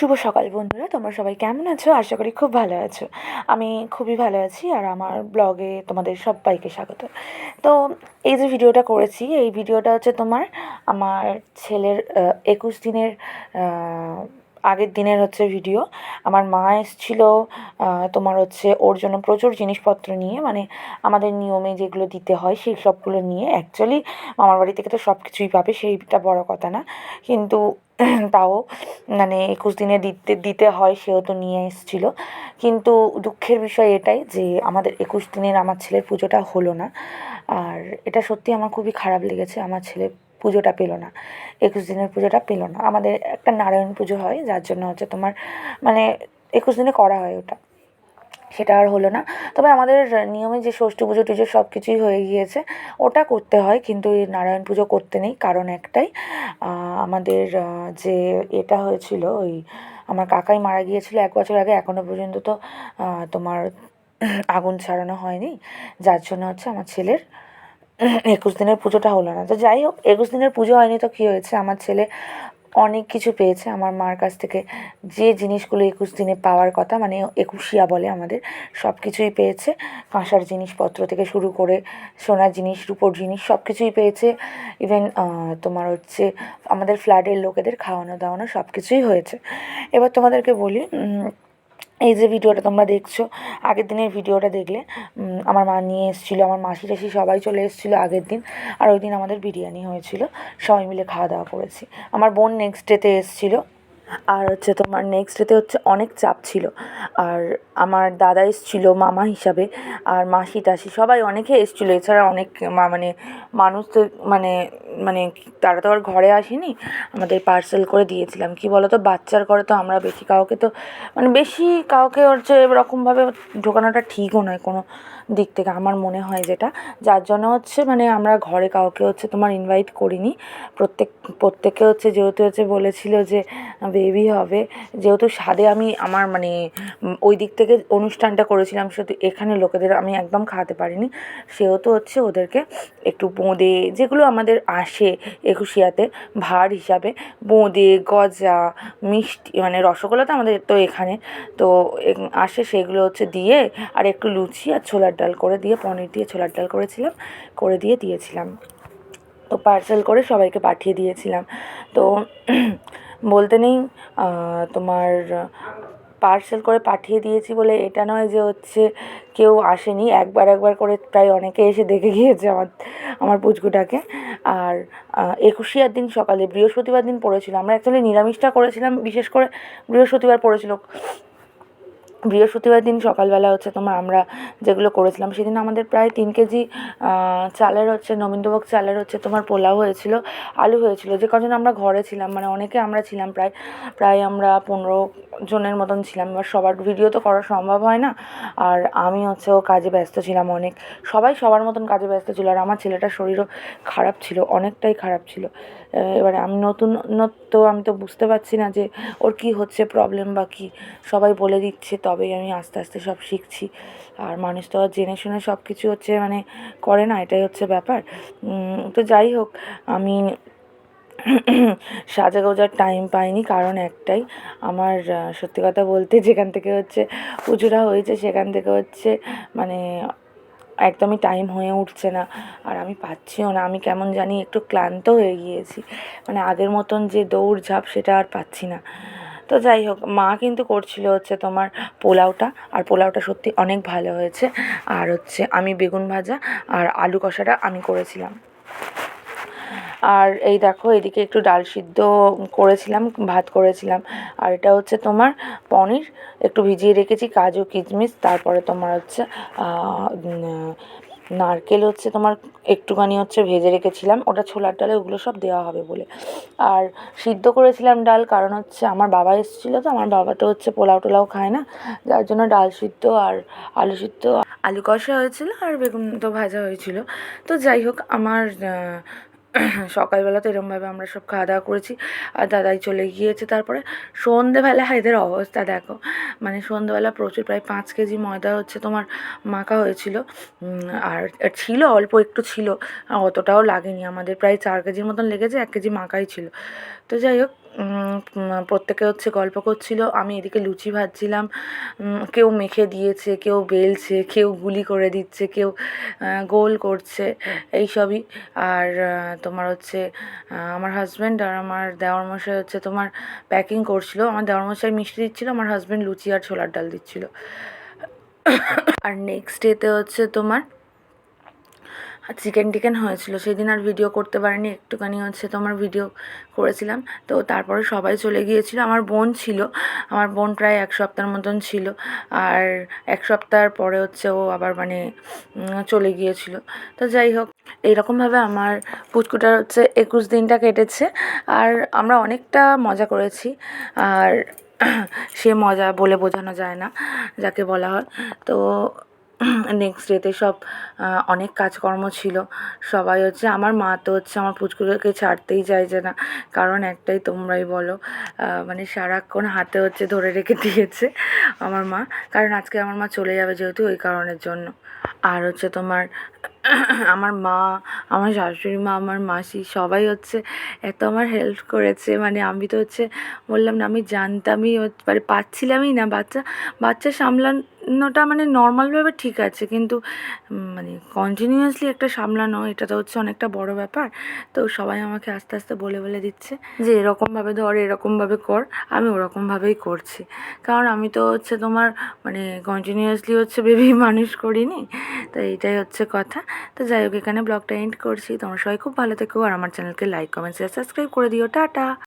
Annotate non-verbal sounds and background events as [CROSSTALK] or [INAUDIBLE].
শুভ সকাল বন্ধুরা, তোমরা সবাই কেমন আছো? আশা করি খুব ভালো আছো। আমি খুবই ভালো আছি আর আমার ব্লগে তোমাদের সবাইকে স্বাগত। তো এই যে ভিডিওটা করেছি, এই ভিডিওটা হচ্ছে তোমার আমার ছেলের একুশ দিনের আগের দিনের হচ্ছে ভিডিও আমার মা এসেছিল তোমার হচ্ছে ওর জন্য প্রচুর জিনিসপত্র নিয়ে মানে আমাদের নিয়মে যেগুলো দিতে হয় সেই সবগুলো নিয়ে। অ্যাকচুয়ালি মামার বাড়ি থেকে তো সব কিছুই পাবে, সেইটা বড় কথা না। কিন্তু [CLEARS THROAT] তাও মানে একুশ দিনে দিতে দিতে হয়, সেও তো নিয়ে এসেছিল। কিন্তু দুঃখের বিষয় এটাই যে আমাদের একুশ দিনের আমার ছেলের পুজোটা হলো না। আর এটা সত্যি আমার খুবই খারাপ লেগেছে। আমার ছেলে পুজোটা পেল না, একুশ দিনের পুজোটা পেল না। আমাদের একটা নারায়ণ পুজো হয়, যার জন্য হচ্ছে তোমার মানে একুশ দিনে করা হয় ওটা। সেটা আর হলো না। তবে আমাদের নিয়মে যে ষষ্ঠী পুজো টুজো সব কিছুই হয়ে গিয়েছে, ওটা করতে হয়, কিন্তু এই নারায়ণ পুজো করতে নেই। কারণ একটাই আমাদের যে এটা হয়েছিল ওই আমার কাকাই মারা গিয়েছিল এক বছর আগে এখনও পর্যন্ত তো তোমার আগুন ছাড়ানো হয়নি। যার জন্য হচ্ছে আমার ছেলের একুশ দিনের পুজোটা হলো না। তো যাই হোক, একুশ দিনের পুজো হয়নি তো কী হয়েছে? আমার ছেলে অনেক কিছু পেয়েছে। আমার মার কাছ থেকে যে জিনিসগুলো একুশ দিনে পাওয়ার কথা মানে একুশিয়া বলে আমাদের সব কিছুই পেয়েছে। কাঁসার জিনিসপত্র থেকে শুরু করে সোনার জিনিস, রূপোর জিনিস সব কিছুই পেয়েছে ইভেন তোমার হচ্ছে আমাদের ফ্ল্যাটের লোকেদের খাওয়ানো দাওয়ানো সব কিছুই হয়েছে। এবার তোমাদেরকে বলি এই যে ভিডিওটা তোমরা দেখছ, আগের দিনের ভিডিওটা দেখলে আমার মা নিয়ে এসেছিল, আমার মাসি টাসি সবাই চলে এসেছিল আগের দিন, আর ওই দিন আমাদের বিরিয়ানি হয়েছিল, সবাই মিলে খাওয়া দাওয়া করেছি। আমার বোন নেক্সট ডেতে এসেছিল আর হচ্ছে তোমার নেক্সট ডেতে হচ্ছে অনেক চাপ ছিল। আর আমার দাদা এসেছিল মামা হিসাবে, আর মাসি টাসি সবাই অনেকে এসেছিল। এছাড়া অনেক মানে মানুষ তো মানে মানে তারা তো আর ঘরে আসেনি। আমাদের পার্সেল করে দিয়েছিলাম। কি বলো তো বাচ্চার ঘরে তো আমরা বেশি কাউকে তো মানে বেশি কাউকে হচ্ছে এরকমভাবে ঢোকানোটা ঠিকও নয়। কোনো দিক থেকে আমার মনে হয় যেটা। যার জন্য হচ্ছে মানে আমরা ঘরে কাউকে হচ্ছে তোমার ইনভাইট করিনি। প্রত্যেক, প্রত্যেকে হচ্ছে যেহেতু হচ্ছে বলেছিল যে বেবি হবে, যেহেতু স্বাদে আমি আমার মানে ওই দিক থেকে অনুষ্ঠানটা করেছিলাম, সেহেতু এখানে লোকেদের আমি একদম খাওয়াতে পারিনি। সেহেতু হচ্ছে ওদেরকে একটু বোঁদে, যেগুলো আমাদের আসে একুশিয়াতে ভার হিসাবে, বোঁদে, গজা, মিষ্টি মানে রসগোল্লা তো আমাদের তো এখানে। তো আসে সেগুলো হচ্ছে দিয়ে আর একটু লুচি আর ছোলার ডাল করে দিয়ে, পনির দিয়ে, ছোলার ডাল করেছিলাম, করে দিয়ে দিয়েছিলাম। তো পার্সেল করে সবাইকে পাঠিয়ে দিয়েছিলাম। তো বলতে নেই তোমার পার্সেল করে পাঠিয়ে দিয়েছি বলে এটা নয় যে হচ্ছে কেউ আসেনি। একবার একবার করে প্রায় অনেকে এসে দেখে গিয়েছে আমার আমার পুচকুটাকে। আর একুশিয়ার দিন সকালে বৃহস্পতিবার দিন পড়েছিল। আমরা অ্যাকচুয়ালি নিরামিষটা করেছিলাম, বিশেষ করে বৃহস্পতিবার পড়েছিল। বৃহস্পতিবার দিন সকালবেলা হচ্ছে তোমার আমরা যেগুলো করেছিলাম, সেদিন আমাদের প্রায় তিন কেজি চালের হচ্ছে নবীনভোগ চালের হচ্ছে তোমার পোলাও হয়েছিল, আলু হয়েছিল, যে কজন আমরা ঘরে ছিলাম মানে অনেকে আমরা ছিলাম প্রায় প্রায় আমরা পনেরো জনের মতন ছিলাম, এবার সবার ভিডিও তো করা সম্ভব হয় না, আর আমি হচ্ছে ও কাজে ব্যস্ত ছিলাম অনেক, সবাই সবার মতন কাজে ব্যস্ত ছিল, আর আমার ছেলেটার শরীরও খারাপ ছিল, অনেকটাই খারাপ ছিল এবারে আমি নতুন তো আমি তো বুঝতে পারছি না যে ওর কী হচ্ছে প্রবলেম বা কী, সবাই বলে দিচ্ছে তবেই আমি আস্তে আস্তে সব শিখছি। আর মানুষ তো আর জেনে শুনে সব কিছু হচ্ছে মানে করে না, এটাই হচ্ছে ব্যাপার। তো যাই হোক, আমি সাজা গোজার টাইম পাইনি কারণ একটাই, আমার সত্যি কথা বলতে যেখান থেকে হচ্ছে পুজোটা হয়েছে সেখান থেকে হচ্ছে মানে একদমই টাইম হয়ে উঠছে না। আর আমি পাচ্ছিও না, আমি কেমন জানি একটু ক্লান্ত হয়ে গিয়েছি। মানে আগের মতন যে দৌড়ঝাঁপ সেটা আর পাচ্ছি না। তো যাই হোক, মা কিন্তু করছিল হচ্ছে তোমার পোলাওটা, আর পোলাওটা সত্যি অনেক ভালো হয়েছে। আর হচ্ছে আমি বেগুন ভাজা আর আলু কষাটা আমি করেছিলাম। আর এই দেখো, এদিকে একটু ডাল সিদ্ধ করেছিলাম, ভাত করেছিলাম। আর এটা হচ্ছে তোমার পনির, একটু ভিজিয়ে রেখেছি, কাজু, কিশমিশ, তারপরে তোমার হচ্ছে নারকেল হচ্ছে তোমার একটুখানি হচ্ছে ভেজে রেখেছিলাম, ওটা ছোলার ডালে ওগুলো সব দেওয়া হবে বলে। আর সিদ্ধ করেছিলাম ডাল কারণ হচ্ছে আমার বাবা এসেছিল তো, আমার বাবা তো হচ্ছে পোলাও টোলাও খায় না, যার জন্য ডাল সিদ্ধ আর আলু সিদ্ধ, আলু কষা হয়েছিল আর বেগুন তো ভাজা হয়েছিল। তো যাই হোক, আমার [CLEARS THROAT] সকালবেলা তো এরমভাবে আমরা সব খাওয়া দাওয়া করেছি। আর দাদাই চলে গিয়েছে তারপরে সন্ধেবেলা এদের অবস্থা দেখো। মানে সন্ধেবেলা প্রচুর, প্রায় পাঁচ কেজি ময়দা হচ্ছে তোমার মাখা হয়েছিল। আর ছিল, অল্প একটু ছিল। অতটাও লাগেনি। আমাদের প্রায় চার কেজির মতন লেগেছে, এক কেজি মাখাই ছিল। তো যাই হোক প্রত্যেকে হচ্ছে গল্প করছিল। আমি এদিকে লুচি ভাজছিলাম। কেউ মেখে দিয়েছে, কেউ বেলছে, কেউ গুলি করে দিচ্ছে, কেউ গোল করছে, এইসবই। আর তোমার হচ্ছে আমার হাজব্যান্ড আর আমার দেওয়ার মশাই হচ্ছে তোমার প্যাকিং করছিল। আমার দেওয়ার মশাই মিষ্টি দিচ্ছিল, আমার হাজব্যান্ড লুচি আর ছোলার ডাল দিচ্ছিল। আর নেক্সট ডেতে হচ্ছে তোমার চিকেন টিকেন হয়েছিল। সেদিন আর ভিডিও করতে পারিনি, একটুখানি হচ্ছে তোমার ভিডিও করেছিলাম। তো তারপরে সবাই চলে গিয়েছিল। আমার বোন ছিল, আমার বোন প্রায় এক সপ্তাহের মতন ছিল। আর এক সপ্তাহ পরে হচ্ছে ও আবার মানে চলে গিয়েছিল। তো যাই হোক, এইরকমভাবে আমার পুচকুটার হচ্ছে একুশ দিনটা কেটেছে। আর আমরা অনেকটা মজা করেছি। আর [CLEARS THROAT] সে মজা বলে বোঝানো যায় না, যাকে বলা হয়। তো [CLEARS THROAT] নেক্সট ডেতে সব অনেক কাজকর্ম ছিল। সবাই হচ্ছে, আমার মা তো হচ্ছে আমার পুচকুকে ছাড়তেই চাইছে না। কারণ একটাই তোমরাই বলো মানে সারাক্ষণ হাতে হচ্ছে ধরে রেখে দিয়েছে আমার মা। কারণ আজকে আমার মা চলে যাবে যেহেতু ওই কারণের জন্য। আর হচ্ছে তোমার, [CLEARS THROAT] আমার মা, আমার শাশুড়ি মা, আমার মাসি সবাই হচ্ছে এত আমার হেল্প করেছে। মানে আমি তো হচ্ছে বললাম না, আমি জানতামই মানে পাচ্ছিলামই না। বাচ্চা বাচ্চা সামলানোটা মানে নর্মালভাবে ঠিক আছে, কিন্তু মানে কন্টিনিউয়াসলি একটা সামলানো, এটা তো হচ্ছে অনেকটা বড় ব্যাপার। তো সবাই আমাকে আস্তে আস্তে বলে বলে দিচ্ছে যে, এরকমভাবে ধর, এরকমভাবে কর, আমি ওরকমভাবেই করছি। কারণ আমি তো হচ্ছে তোমার মানে কন্টিনিউয়াসলি হচ্ছে বেবি [LAUGHS] মানুষ করিনি, তো এইটাই হচ্ছে কথা। তো যাই হোক, এখানে ব্লগটা এন্ড করছি। তোমরা সবাই খুব ভালো থেকো, আর আমার চ্যানেলকে লাইক কমেন্ট শেয়ার সাবস্ক্রাইব করে দিও। টাটা!